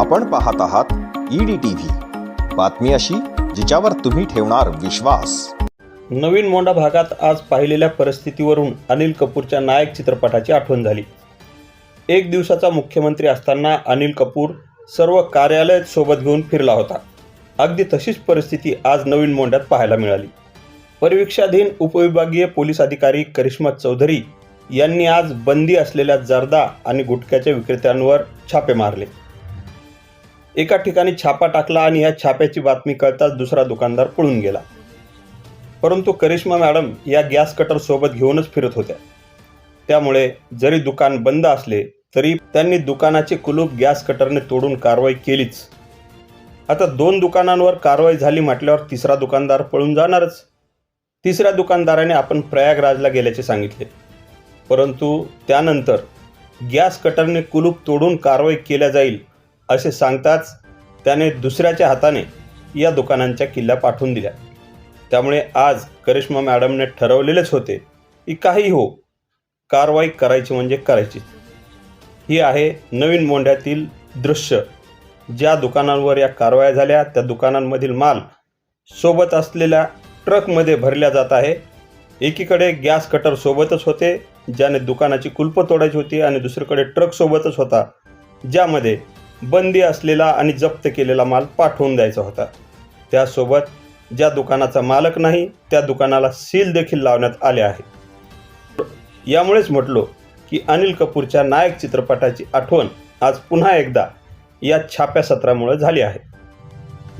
आपण पाहत आहात ईडी टीव्ही बातमी अशी जिच्यावर तुम्ही ठेवणार विश्वास. नवीन मोंडा भागात आज पाहिलेल्या परिस्थितीवरून अनिल कपूरच्या नायक चित्रपटाची आठवण झाली. एक दिवसाचा मुख्यमंत्री असताना अनिल कपूर सर्व कार्यालय सोबत घेऊन फिरला होता. अगदी तशीच परिस्थिती आज नवीन मोंड्यात पाहायला मिळाली. परिवीक्षाधीन उपविभागीय पोलीस अधिकारी करिश्मा चौधरी यांनी आज बंदी असलेल्या जर्दा आणि गुटख्याच्या विक्रेत्यांवर छापे मारले. एका ठिकाणी छापा टाकला आणि या छाप्याची बातमी कळताच दुसरा दुकानदार पळून गेला. परंतु करिश्मा मॅडम या गॅस कटर सोबत घेऊनच फिरत होत्या. त्यामुळे जरी दुकान बंद असले तरी त्यांनी दुकानाचे कुलूप गॅस कटरने तोडून कारवाई केलीच. आता दोन दुकानांवर कारवाई झाली म्हटल्यावर तिसरा दुकानदार पळून जाणारच. तिसऱ्या दुकानदाराने आपण प्रयागराजला गेल्याचे सांगितले. परंतु त्यानंतर गॅस कटरने कुलूप तोडून कारवाई केल्या जाईल असे सांगताच त्याने दुसऱ्याच्या हाताने या दुकानांच्या किल्ल्या पाठवून दिल्या. त्यामुळे आज करिश्मा मॅडमने ठरवलेलेच होते की काही हो कारवाई करायची म्हणजे करायची ही आहे नवीन मोंढ्यातील दृश्य. ज्या दुकानांवर या कारवाया झाल्या त्या दुकानांमधील माल सोबत असलेल्या ट्रकमध्ये भरल्या जात आहे. एकीकडे गॅस कटर सोबतच होते ज्याने दुकानाची कुलपं तोडायची होती आणि दुसरीकडे ट्रक सोबतच होता. ज्यामध्ये बंदी असलेला आणि जप्त केलेला माल पाठवून द्यायचा होता. त्यासोबत ज्या दुकानाचा मालक नाही त्या दुकानाला सील देखील लावण्यात आले आहे. यामुळेच म्हटलो की अनिल कपूरच्या नायक चित्रपटाची आठवण आज पुन्हा एकदा या छाप्या सत्रामुळे झाली आहे.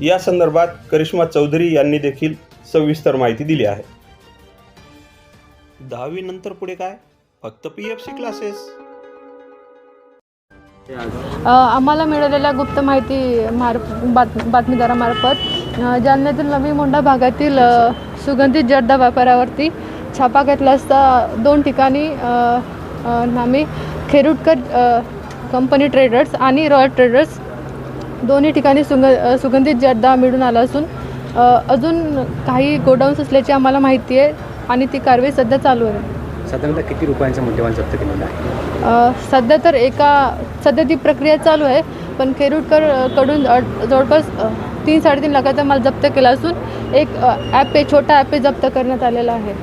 या संदर्भात करिश्मा चौधरी यांनी देखील सविस्तर माहिती दिली आहे. दहावी नंतर पुढे काय? फक्त पी एफ सी क्लासेस आम्हाला मिळालेल्या गुप्त माहिती मार बात बातमीदारामार्फत जालन्यातील नवी मोंढा भागातील सुगंधित जड्डा व्यापारावरती छापा घेतला असता दोन ठिकाणी आम्ही नामी खेरुटकर कंपनी ट्रेडर्स आणि रॉयल ट्रेडर्स दोन्ही ठिकाणी सुग सुगंधित जड्डा मिळून आला असून अजून काही गोडाऊन्स असल्याची आम्हाला माहिती आहे आणि ती कारवाई सध्या चालू आहे. साधारणतः किती रुपयांचा मुद्देमाल जप्त केलेला आहे? सध्या तर एका सध्या ती प्रक्रिया चालू आहे पण खेरुटकरकडून जवळपास तीन साडेतीन लाखाचा माल जप्त केला असून एक ॲप आहे छोटा ॲप आहे जप्त करण्यात आलेला आहे.